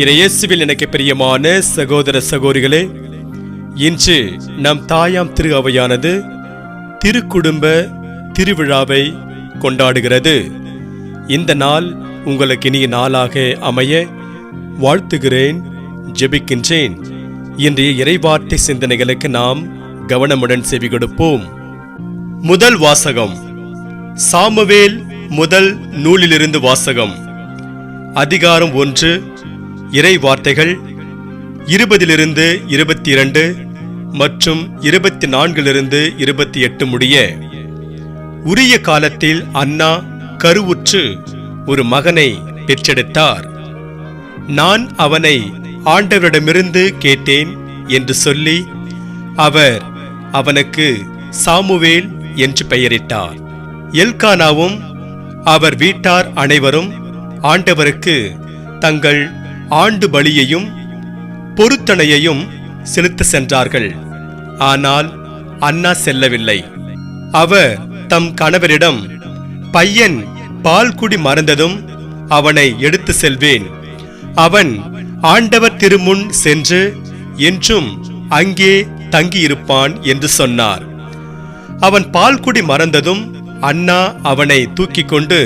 இறையேசுவில் எனக்கு பிரியமான சகோதர சகோதரிகளே இன்று நம் தாயாம் திரு அவையானது திருக்குடும்ப திருவிழாவை கொண்டாடுகிறது. இந்த நாள் உங்களுக்கு இனிய நாளாக அமைய வாழ்த்துகிறேன் ஜெபிக்கின்றேன். இன்றைய இறைவார்த்தை சிந்தனைகளுக்கு நாம் கவனமுடன் செவி கொடுப்போம். முதல் வாசகம் சாமுவேல் முதல் நூலிலிருந்து வாசகம் அதிகாரம் ஒன்று இறை வார்த்தைகள் இருபதிலிருந்து இருபத்தி இரண்டு மற்றும் இருபத்தி நான்கிலிருந்து இருபத்தி எட்டு முடிய உரிய காலத்தில் அண்ணா கருவுற்று ஒரு மகனை பெற்றெடுத்தார். நான் அவனை ஆண்டவரிடமிருந்து கேட்டேன் என்று சொல்லி அவர் அவனுக்கு சாமுவேல் என்று பெயரிட்டார். எல்கானாவும் அவர் வீட்டார் அனைவரும் ஆண்டவருக்கு தங்கள் ஆண்டு பலியையும் பொருத்தனையையும் செலுத்த சென்றார்கள். ஆனால் அண்ணா செல்லவில்லை. அவர் தம் கணவரிடம் பையன் பால்குடி மறந்ததும் அவனை எடுத்து செல்வேன். அவன் ஆண்டவர் திருமுன் சென்று என்றும் அங்கே தங்கியிருப்பான் என்று சொன்னார். அவன் பால்குடி மறந்ததும் அண்ணா அவனை தூக்கிக் கொண்டு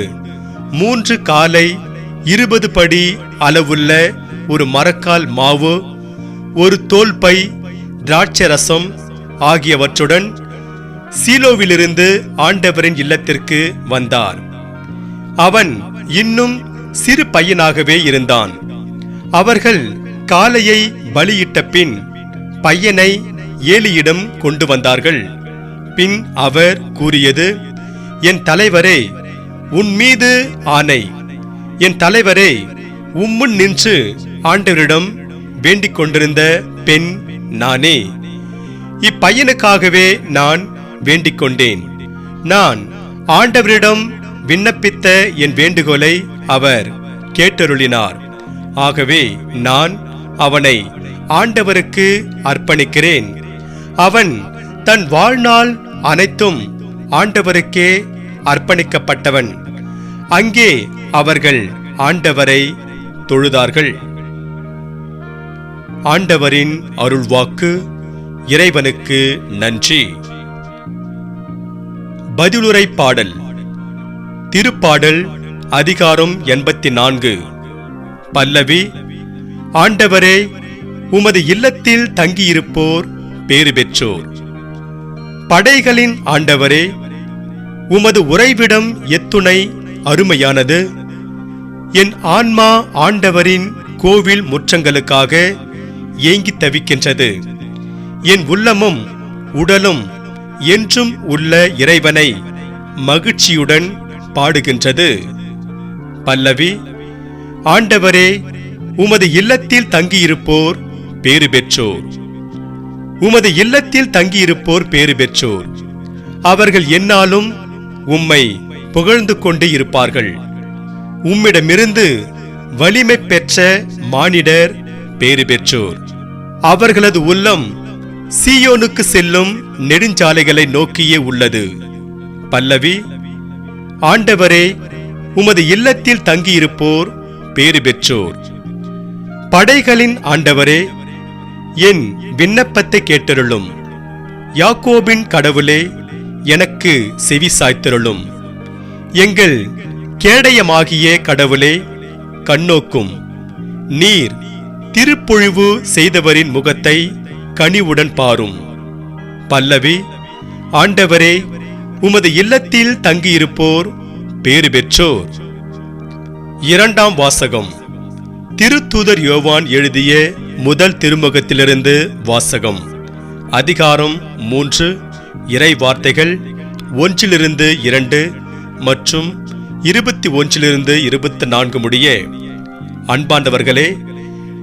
மூன்று காலை இருபது படி அளவுள்ள ஒரு மரக்கால் மாவு ஒரு தோல் பை திராட்சை ரசம் ஆகியவற்றுடன் சீலோவிலிருந்து ஆண்டவரின் இல்லத்திற்கு வந்தார். அவன் இன்னும் சிறு பையனாகவே இருந்தான். அவர்கள் காலையை பலியிட்ட பின் பையனை ஏலியிடம் கொண்டு வந்தார்கள். பின் அவர் கூறியது என் தலைவரே உன் மீது ஆணை. என் தலைவரே உம்முன் நின்று ஆண்டவரிடம் வேண்டிக் கொண்டிருந்த பெண் நானே. இப்பையனுக்காகவே நான் வேண்டிக் கொண்டேன். நான் ஆண்டவரிடம் விண்ணப்பித்த என் வேண்டுகோளை அவர் கேட்டருளினார். ஆகவே நான் அவனை ஆண்டவருக்கு அர்ப்பணிக்கிறேன். அவன் தன் வாழ்நாள் அனைத்தும் ஆண்டவருக்கே அர்ப்பணிக்கப்பட்டவன். அங்கே அவர்கள் ஆண்டவரை தொழுதார்கள். ஆண்டவரின் அருள்வாக்கு இறைவனுக்கு நன்றி. பதிலுரை பாடல். திருப்பாடல் அதிகாரம் எண்பத்தி நான்கு பல்லவி ஆண்டவரே உமது இல்லத்தில் தங்கியிருப்போர் பேறு பெற்றோர். படைகளின் ஆண்டவரே உமது உறைவிடம் எத்துணை அருமையானது. என் ஆன்மா ஆண்டவரின் கோவில் முற்றங்களுக்காக ஏங்கித் தவிக்கின்றது. என் உள்ளமும் உடலும் என்றும் உள்ள இறைவனை மகிழ்ச்சியுடன் பாடுகின்றது. பல்லவி ஆண்டவரே உமது இல்லத்தில் தங்கியிருப்போர் பேறு பெற்றோர். உமது இல்லத்தில் தங்கியிருப்போர் பேறு பெற்றோர். அவர்கள் என்னாலும் உம்மை புகழ்ந்து கொண்டு இருப்பார்கள். உம்மிடமிருந்து வலிமை பெற்ற மானிடர் பேறு பெற்றோர். அவர்களது உள்ளம் சீயோனுக்கு செல்லும் நெடுஞ்சாலைகளை நோக்கியே உள்ளது. பல்லவி ஆண்டவரே உமது இல்லத்தில் தங்கியிருப்போர் பேறு பெற்றோர். படைகளின் ஆண்டவரே என் விண்ணப்பத்தை கேட்டருளும். யாக்கோபின் கடவுளே எனக்கு செவி சாய்த்தருளும். எங்கள் கேடயமாகிய கடவுளே கண்ணோக்கும். நீர் திருப்பொழிவு செய்தவரின் முகத்தை கனிவுடன் பாரும். பல்லவி ஆண்டவரே உமது இல்லத்தில் தங்கியிருப்போர் பேறு பெற்றோர். இரண்டாம் வாசகம். திருத்தூதர் யோவான் எழுதிய முதல் திருமுகத்திலிருந்து வாசகம். அதிகாரம் மூன்று இறை வார்த்தைகள் ஒன்றிலிருந்து இரண்டு மற்றும் இருபத்தி ஒன்றிலிருந்து இருபத்தி நான்கு முடிய. அன்பாண்டவர்களே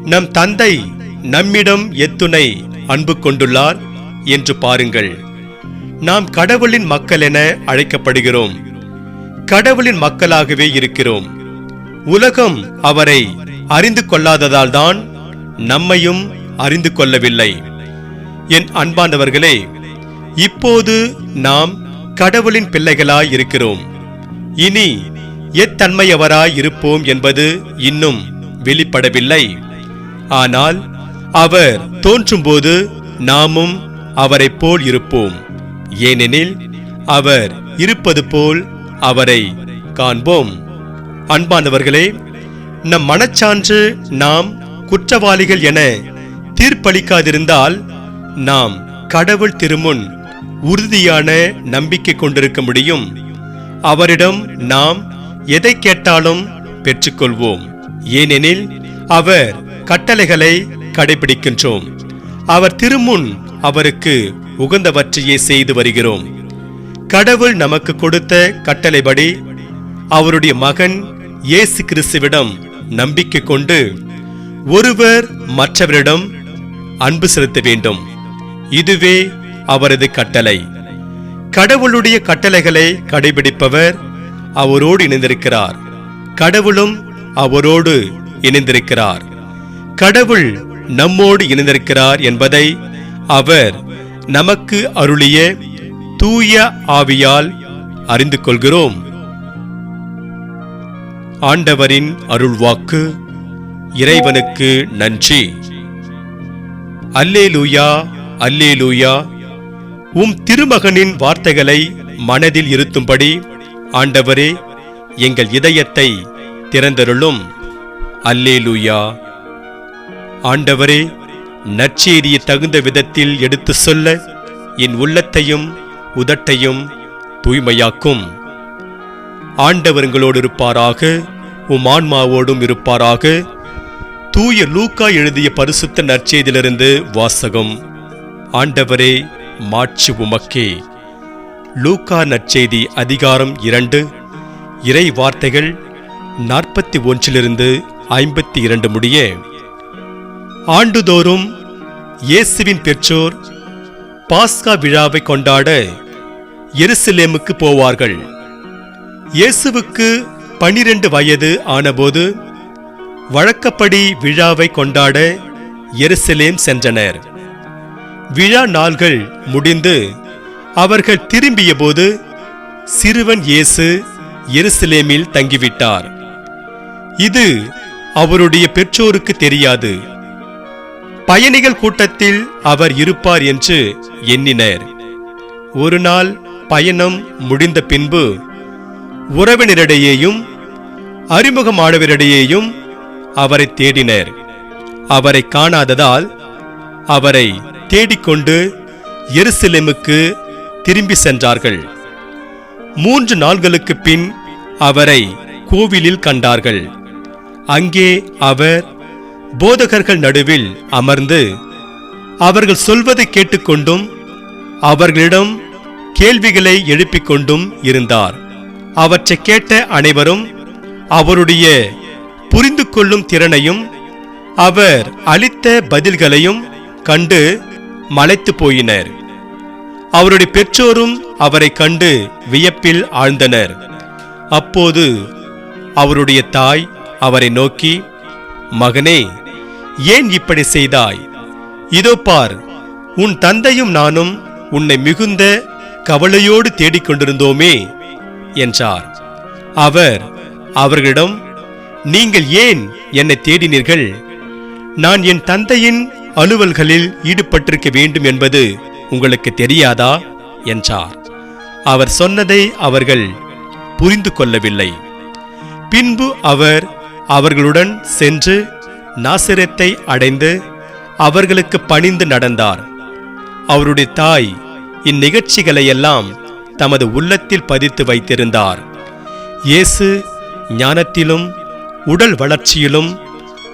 நம் தந்தை நம்மிடம் எத்துணை அன்பு கொண்டுள்ளார் என்று பாருங்கள். நாம் கடவுளின் மக்கள் என அழைக்கப்படுகிறோம். கடவுளின் மக்களாகவே இருக்கிறோம். உலகம் அவரை அறிந்து கொள்ளாததால்தான் நம்மையும் அறிந்து கொள்ளவில்லை. என் அன்பானவர்களே இப்போது நாம் கடவுளின் பிள்ளைகளாய் இருக்கிறோம். இனி எத்தன்மையவராய் இருப்போம் என்பது இன்னும் வெளிப்படவில்லை. ஆனால் அவர் தோன்றும்போது நாமும் அவரைப் போல் இருப்போம். ஏனெனில் அவர் இருப்பது போல் அவரை காண்போம். அன்பானவர்களே நம் மனச்சான்று நாம் குற்றவாளிகள் என தீர்ப்பளிக்காதிருந்தால் நாம் கடவுள் திருமுன் உறுதியான நம்பிக்கை கொண்டிருக்க முடியும். அவரிடம் நாம் எதை கேட்டாலும் பெற்றுக்கொள்வோம். ஏனெனில் அவர் கட்டளைகளை கடைபிடிக்கின்றோம். அவர் திருமுன் அவருக்கு உகந்தவற்றையே செய்து வருகிறோம். கடவுள் நமக்கு கொடுத்த கட்டளைப்படி அவருடைய மகன் இயேசு கிறிஸ்துவிடம் நம்பிக்கை கொண்டு ஒருவர் மற்றவரிடம் அன்பு செலுத்த வேண்டும். இதுவே அவரது கட்டளை. கடவுளுடைய கட்டளைகளை கடைபிடிப்பவர் அவரோடு இணைந்திருக்கிறார். கடவுளும் அவரோடு இணைந்திருக்கிறார். கடவுள் நம்மோடு இணைந்திருக்கிறார் என்பதை அவர் நமக்கு அருளிய தூய ஆவியால் அறிந்து கொள்கிறோம். ஆண்டவரின் அருள்வாக்கு இறைவனுக்கு நன்றி. அல்லேலூயா அல்லேலூயா. உம் திருமகனின் வார்த்தைகளை மனதில் இருத்தும்படி ஆண்டவரே எங்கள் இதயத்தை திறந்தருளும். அல்லேலூயா. ஆண்டவரே நற்செய்தியை தகுந்த விதத்தில் எடுத்து சொல்ல என் உள்ளத்தையும் உதட்டையும் தூய்மையாக்கும். ஆண்டவர்களோடு இருப்பாராக உம் ஆன்மாவோடும் இருப்பாராக. தூய லூக்கா எழுதிய பரிசுத்த நற்செய்தியிலிருந்து வாசகம். ஆண்டவரே மாட்சி உமக்கே. லூக்கா நற்செய்தி அதிகாரம் இரண்டு இறை வார்த்தைகள் நாற்பத்தி ஒன்றிலிருந்து ஐம்பத்தி இரண்டு முடிய. ஆண்டுதோறும் இயேசுவின் பெற்றோர் பாஸ்கா விழாவை கொண்டாட எருசலேமுக்கு போவார்கள். இயேசுவுக்கு பனிரெண்டு வயது ஆனபோது வழக்கப்படி விழாவை கொண்டாட எருசலேம் சென்றனர். விழா நாள்கள் முடிந்து அவர்கள் திரும்பியபோது சிறுவன் இயேசு எருசலேமில் தங்கிவிட்டார். இது அவருடைய பெற்றோருக்கு தெரியாது. பயணிகள் கூட்டத்தில் அவர் இருப்பார் என்று எண்ணினர். ஒரு நாள் பயணம் முடிந்த பின்பு உறவினரிடையேயும் அறிமுகமானவரிடையேயும் அவரை தேடினர். அவரை காணாததால் அவரை தேடிக்கொண்டு எருசலேமுக்கு திரும்பி சென்றார்கள். மூன்று நாள்களுக்கு பின் அவரை கோவிலில் கண்டார்கள். அங்கே அவர் போதகர்கள் நடுவில் அமர்ந்து அவர்கள் சொல்வதை கேட்டுக்கொண்டும் அவர்களிடம் கேள்விகளை எழுப்பிக் கொண்டும் இருந்தார். அவற்றை கேட்ட அனைவரும் அவருடைய புரிந்து கொள்ளும் திறனையும் அவர் அளித்த பதில்களையும் கண்டு மலைத்து போயினர். அவருடைய பெற்றோரும் அவரை கண்டு வியப்பில் ஆழ்ந்தனர். அப்போது அவருடைய தாய் அவரை நோக்கி மகனே ஏன் இப்படி செய்தாய்? இதோ பார் உன் தந்தையும் நானும் உன்னை மிகுந்த கவலையோடு தேடிக்கொண்டிருந்தோமே என்றார். அவர் அவர்களிடம் நீங்கள் ஏன் என்னை தேடினீர்கள்? நான் என் தந்தையின் அலுவல்களில் ஈடுபட்டிருக்க வேண்டும் என்பது உங்களுக்கு தெரியாதா? என்றார். அவர் சொன்னதை அவர்கள் புரிந்து கொள்ளவில்லை. பின்பு அவர் அவர்களுடன் சென்று நாசிரத்தை அடைந்து அவர்களுக்கு பணிந்து நடந்தார். அவருடைய தாய் இந்நிகழ்ச்சிகளையெல்லாம் தமது உள்ளத்தில் பதித்து வைத்திருந்தார். இயேசு ஞானத்திலும் உடல் வளர்ச்சியிலும்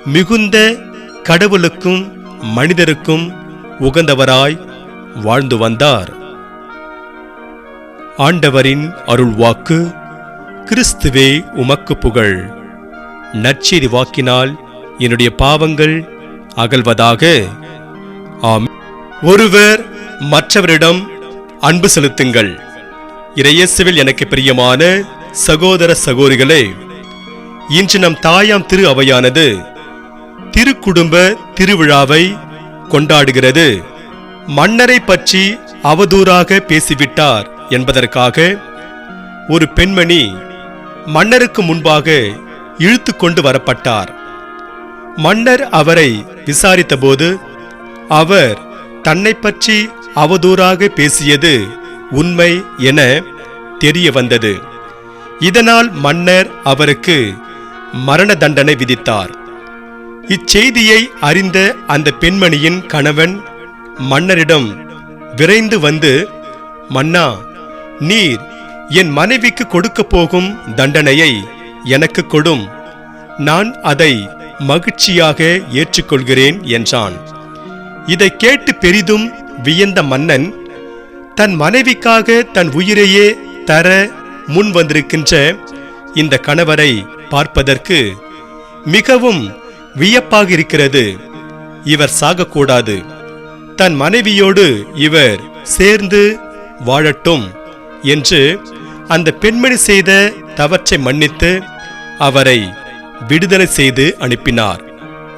மிகுந்த கடவுளுக்கும் மனிதருக்கும் உகந்தவராய் வாழ்ந்து வந்தார். ஆண்டவரின் அருள்வாக்கு கிறிஸ்துவே உமக்கு புகழ். நற்செய்தி வாக்கினால் என்னுடைய பாவங்கள் அகல்வதாக. ஆம் ஒருவர் மற்றவரிடம் அன்பு செலுத்துங்கள். இறையேசுவில் எனக்கு பிரியமான சகோதர சகோதரிகளே இன்று நம் தாயாம் திரு அவையானது திருக்குடும்ப திருவிழாவை கொண்டாடுகிறது. மன்னரை பற்றி அவதூறாக பேசிவிட்டார் என்பதற்காக ஒரு பெண்மணி மன்னருக்கு முன்பாக இழுத்து கொண்டு வரப்பட்டார். மன்னர் அவரை விசாரித்தபோது அவர் தன்னை பற்றி அவதூறாக பேசியது உண்மை என தெரிய வந்தது இதனால் மன்னர் அவருக்கு மரண தண்டனை விதித்தார். இச்செய்தியை அறிந்த அந்த பெண்மணியின் கணவன் மன்னரிடம் விரைந்து வந்து மன்னா நீர் என் மனைவிக்கு கொடுக்க போகும் தண்டனையை எனக்கு கொடும். நான் அதை மகிழ்ச்சியாக ஏற்றுக்கொள்கிறேன் என்றான். இதை கேட்டு பெரிதும் வியந்த மன்னன் தன் மனைவிக்காக தன் உயிரையே தர முன் வந்திருக்கின்ற இந்த கணவரை பார்ப்பதற்கு மிகவும் வியப்பாக இருக்கிறது இவர் சாகக்கூடாது. தன் மனைவியோடு இவர் சேர்ந்து வாழட்டும் என்று அந்த பெண்மணி செய்த தவற்றை மன்னித்து அவரை விடுதலை செய்து அனுப்பினார்.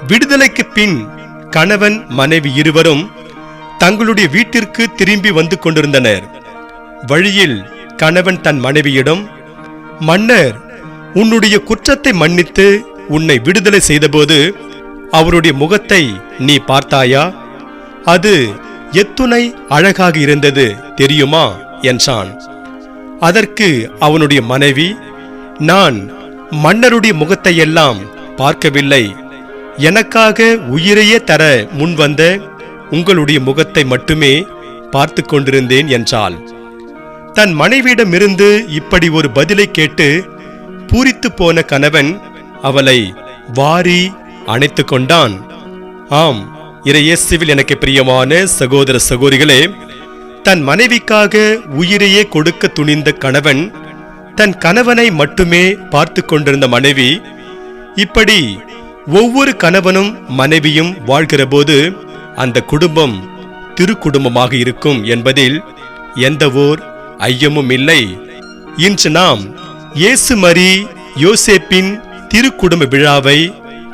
விடுதலைக்கு பின் கணவன் மனைவி இருவரும் தங்களுடைய வீட்டிற்கு திரும்பி வந்து கொண்டிருந்தனர். வழியில் கணவன் தன் மனைவியிடம் மன்னர் உன்னுடைய குற்றத்தை மன்னித்து உன்னை விடுதலை செய்தபோது அவருடைய முகத்தை நீ பார்த்தாயா? அது எத்துணை அழகாக இருந்தது தெரியுமா? என்றான். அதற்கு அவனுடைய மனைவி நான் மன்னருடைய முகத்தையெல்லாம் பார்க்கவில்லை. எனக்காக உயிரையே தர முன்வந்த உங்களுடைய முகத்தை மட்டுமே பார்த்து கொண்டிருந்தேன் என்றாள். தன் மனைவியிடமிருந்து இப்படி ஒரு பதிலை கேட்டு பூரித்து போன கணவன் அவளை வாரி அணைத்து கொண்டான். ஆம் இறையேசுவில் எனக்கு பிரியமான சகோதர சகோதரிகளே தன் மனைவிக்காக உயிரையே கொடுக்க துணிந்த கணவன் தன் கணவனை மட்டுமே பார்த்து கொண்டிருந்த மனைவி இப்படி ஒவ்வொரு கணவனும் மனைவியும் வாழ்கிறபோது அந்த குடும்பம் திருக்குடும்பமாக இருக்கும் என்பதில் எந்தவோர் ஐயமும் இல்லை. இன்று நாம் இயேசு மரி யோசேப்பின் திருக்குடும்ப விழாவை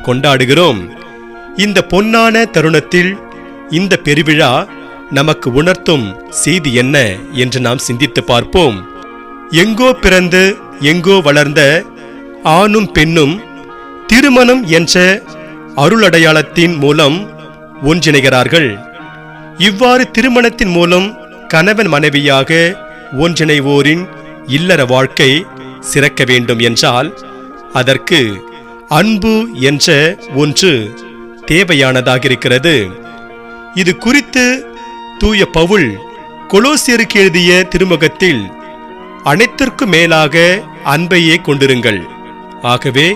கொண்டாடுகிறோம். இந்த பொன்னான தருணத்தில் இந்த பெருவிழா நமக்கு உணர்த்தும் செய்தி என்ன என்று நாம் சிந்தித்து பார்ப்போம். எங்கோ பிறந்து எங்கோ வளர்ந்த ஆணும் பெண்ணும் திருமணம் என்ற அருளடையாளத்தின் மூலம் ஒன்றிணைகிறார்கள். இவ்வாறு திருமணத்தின் மூலம் கணவன் மனைவியாக ஒன்றிணைவோரின் இல்லற வாழ்க்கை சிறக்க வேண்டும் என்றால் அதற்கு அன்பு என்ற ஒன்று தேவையானதாக இருக்கிறது இது குறித்து தூய பவுல் கொலோசியருக்கு எழுதிய திருமுகத்தில் அனைத்திற்கும் மேலாக அன்பையே கொண்டிருங்கள். ஆகவே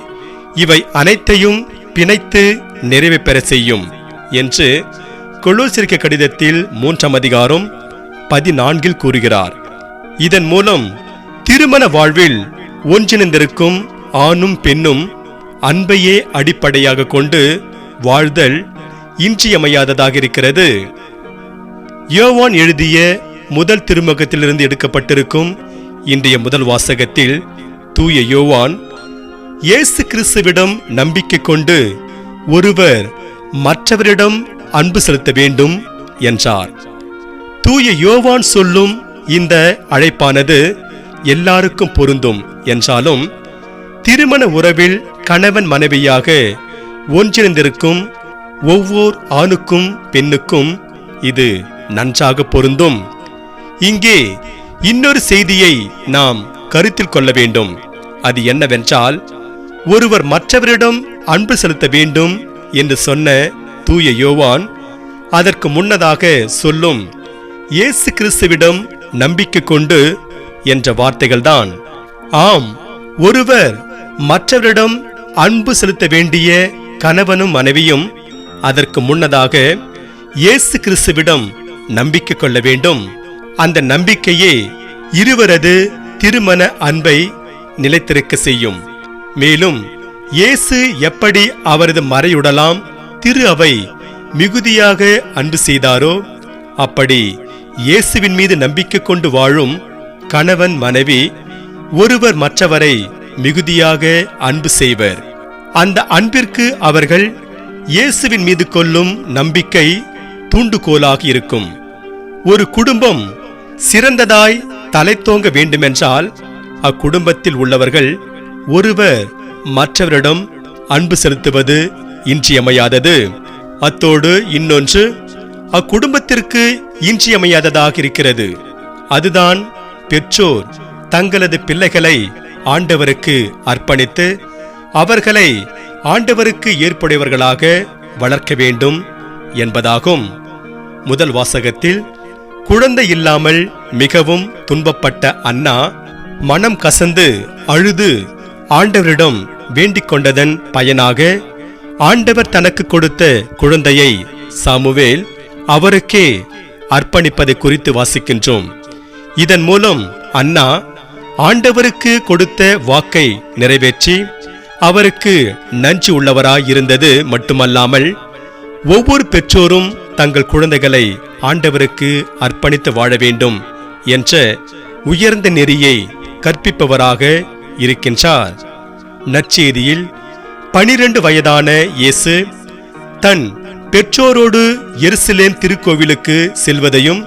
இவை அனைத்தையும் பிணைத்து நிறைவு பெற செய்யும் என்று கொலோசிரிக்க கடிதத்தில் மூன்றாம் அதிகாரம் பதினான்கில் கூறுகிறார். இதன் மூலம் திருமண வாழ்வில் ஒன்றிணைந்திருக்கும் ஆணும் பெண்ணும் அன்பையே அடிப்படையாக கொண்டு வாழ்தல் இன்றியமையாததாக இருக்கிறது. யோவான் எழுதிய முதல் திருமுகத்திலிருந்து எடுக்கப்பட்டிருக்கும் இன்றைய முதல் வாசகத்தில் தூய யோவான் இயேசு கிறிஸ்துவிடம் நம்பிக்கை கொண்டு ஒருவர் மற்றவரிடம் அன்பு செலுத்த வேண்டும் என்றார். தூய யோவான் சொல்லும் இந்த அழைப்பானது எல்லாருக்கும் பொருந்தும் என்றாலும் திருமண உறவில் கணவன் மனைவியாக ஒன்றிணைந்திருக்கும் ஒவ்வொரு ஆணுக்கும் பெண்ணுக்கும் இது நன்றாக பொருந்தும். இங்கே இன்னொரு செய்தியை நாம் கருத்தில் கொள்ள வேண்டும். அது என்னவென்றால் ஒருவர் மற்றவரிடம் அன்பு செலுத்த வேண்டும் என்று சொன்ன தூய யோவான் அதற்கு முன்னதாக சொல்லும் இயேசு கிறிஸ்துவிடம் நம்பிக்கை கொண்டு என்ற வார்த்தைகள்தான். ஆம் ஒருவர் மற்றவரிடம் அன்பு செலுத்த வேண்டிய கணவனும் மனைவியும் அதற்கு முன்னதாக இயேசு கிறிஸ்துவிடம் நம்பிக்கை கொள்ள வேண்டும். அந்த நம்பிக்கையே இருவரது திருமண அன்பை நிலைத்திருக்க செய்யும். மேலும் இயேசு எப்படி அவரது மறையுடலாம் திரு அவை மிகுதியாக அன்பு செய்தாரோ அப்படி இயேசுவின் மீது நம்பிக்கை கொண்டு வாழும் கணவன் மனைவி ஒருவர் மற்றவரை மிகுதியாக அன்பு செய்வர். அந்த அன்பிற்கு அவர்கள் இயேசுவின் மீது கொள்ளும் நம்பிக்கை தூண்டுகோலாக இருக்கும். ஒரு குடும்பம் சிறந்ததாய் தலைத்தோங்க வேண்டுமென்றால் அக்குடும்பத்தில் உள்ளவர்கள் ஒருவர் மற்றவரிடம் அன்பு செலுத்துவது இன்றியமையாதது. அத்தோடு இன்னொன்று அக்குடும்பத்திற்கு இன்றியமையாததாக இருக்கிறது. அதுதான் பெற்றோர் தங்களது பிள்ளைகளை ஆண்டவருக்கு அர்ப்பணித்து அவர்களை ஆண்டவருக்கு ஏற்புடையவர்களாக வளர்க்க வேண்டும் என்பதாகும். முதல் வாசகத்தில் குழந்தை இல்லாமல் மிகவும் துன்பப்பட்ட அண்ணா மனம் கசந்து அழுது ஆண்டவரிடம் வேண்டிக் கொண்டதன் பயனாக ஆண்டவர் தனக்கு கொடுத்த குழந்தையை சாமுவேல் அவருக்கே அர்ப்பணிப்பதை குறித்து வாசிக்கின்றோம். இதன் மூலம் அண்ணா ஆண்டவருக்கு கொடுத்த வாக்கை நிறைவேற்றி அவருக்கு நஞ்சு உள்ளவராய் இருந்தது மட்டுமல்லாமல் ஒவ்வொரு பெற்றோரும் தங்கள் குழந்தைகளை ஆண்டவருக்கு அர்ப்பணித்து வாழ வேண்டும் என்ற உயர்ந்த நெறியை கற்பிப்பவராக இருக்கின்றார். நற்செய்தியில் பனிரெண்டு வயதான இயேசு தன் பெற்றோரோடு எருசலேம் திருக்கோவிலுக்கு செல்வதையும்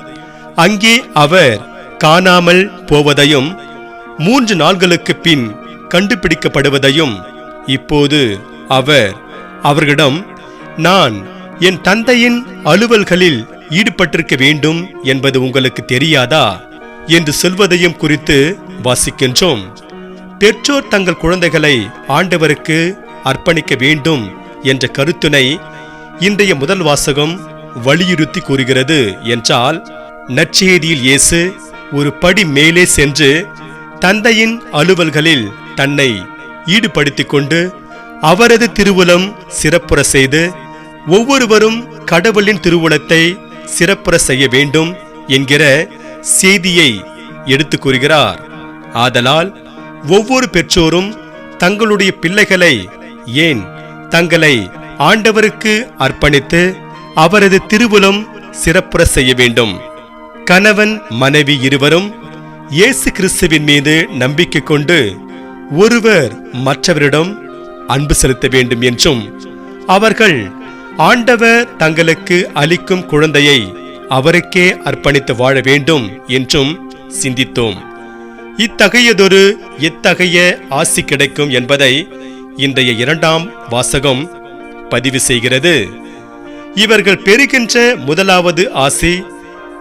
அங்கே அவர் காணாமல் போவதையும் மூன்று நாள்களுக்கு பின் கண்டுபிடிக்கப்படுவதையும் இப்போது அவர் அவர்களிடம் நான் என் தந்தையின் அலுவல்களில் ஈடுபட்டிருக்க வேண்டும் என்பது உங்களுக்கு தெரியாதா? என்று சொல்வதையும் குறித்து வாசிக்கின்றோம். பெற்றோர் தங்கள் குழந்தைகளை ஆண்டவருக்கு அர்ப்பணிக்க வேண்டும் என்ற கருத்தினை இன்றைய முதல் வாசகம் வலியுறுத்தி கூறுகிறது என்றால் நற்செய்தியில் இயேசு ஒரு படி மேலே சென்று தந்தையின் அலுவல்களில் தன்னை ஈடுபடுத்திக் கொண்டு அவரது திருவுளம் சிறப்புற செய்து ஒவ்வொருவரும் கடவுளின் திருவுளத்தை சிறப்புற செய்ய வேண்டும் என்கிற செய்தியை எடுத்து கூறுகிறார். ஆதலால் ஒவ்வொரு பெற்றோரும் தங்களுடைய பிள்ளைகளை ஏன் தங்களை ஆண்டவருக்கு அர்ப்பணித்து அவரது திருவுளம் சிறப்புற செய்ய வேண்டும்? கணவன் மனைவி இருவரும் இயேசு கிறிஸ்துவின் மீது நம்பிக்கை கொண்டு ஒருவர் மற்றவரிடம் அன்பு செலுத்த வேண்டும் என்றும் அவர்கள் ஆண்டவர் தங்களுக்கு அளிக்கும் குழந்தையை அவருக்கே அர்ப்பணித்து வாழ வேண்டும் என்றும் சிந்தித்தோம். இத்தகையதொரு எத்தகைய ஆசி கிடைக்கும் என்பதை இன்றைய இரண்டாம் வாசகம் பதிவு செய்கிறது. இவர்கள் பெறுகின்ற முதலாவது ஆசி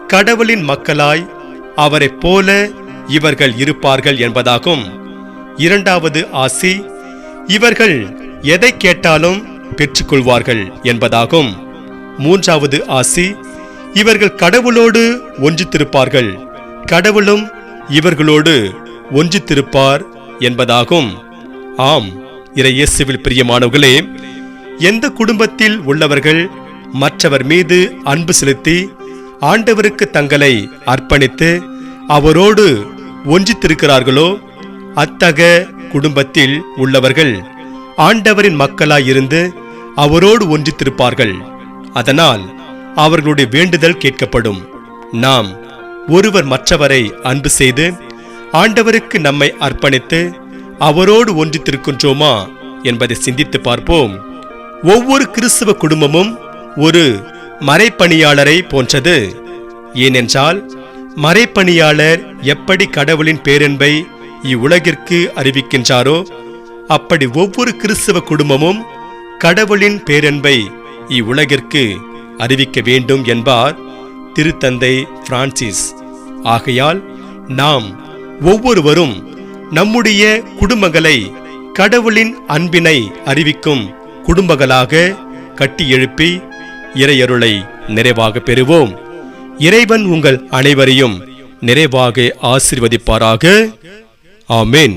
கடவுளின் மக்களாய் அவரைப் போல இவர்கள் இருப்பார்கள் என்பதாகும். இரண்டாவது ஆசி இவர்கள் எதை கேட்டாலும் பெற்றுக்கொள்வார்கள் என்பதாகும். மூன்றாவது ஆசி இவர்கள் கடவுளோடு ஒன்றித்திருப்பார்கள். கடவுளும் இவர்களோடு ஒன்றித்திருப்பார் என்பதாகும். ஆம் இறையேசுவில் பிரியமானவர்களே எந்த குடும்பத்தில் உள்ளவர்கள் மற்றவர் மீது அன்பு செலுத்தி ஆண்டவருக்கு தங்களை அர்ப்பணித்து அவரோடு ஒன்றித்திருக்கிறார்களோ அத்தக குடும்பத்தில் உள்ளவர்கள் ஆண்டவரின் மக்களாயிருந்து அவரோடு ஒன்றித்திருப்பார்கள். அதனால் அவர்களுடைய வேண்டுதல் கேட்கப்படும். நாம் ஒருவர் மற்றவரை அன்பு செய்து ஆண்டவருக்கு நம்மை அர்ப்பணித்து அவரோடு ஒன்றித்திருக்கின்றோமா என்பதை சிந்தித்து பார்ப்போம். ஒவ்வொரு கிறிஸ்துவ குடும்பமும் ஒரு மறைப்பணியாளரை போன்றது. ஏனென்றால் மறைப்பணியாளர் எப்படி கடவுளின் பேரன்பை இவ்வுலகிற்கு அறிவிக்கின்றாரோ அப்படி ஒவ்வொரு கிறிஸ்தவ குடும்பமும் கடவுளின் பேரன்பை இவ்வுலகிற்கு அறிவிக்க வேண்டும் என்பார் திருத்தந்தை பிரான்சிஸ். ஆகையால் நாம் ஒவ்வொருவரும் நம்முடைய குடும்பங்களை கடவுளின் அன்பினை அறிவிக்கும் குடும்பங்களாக கட்டியெழுப்பி இறையருளை நிறைவாக பெறுவோம். இறைவன் உங்கள் அனைவரையும் நிறைவாக ஆசிர்வதிப்பாராக. ஆமேன்.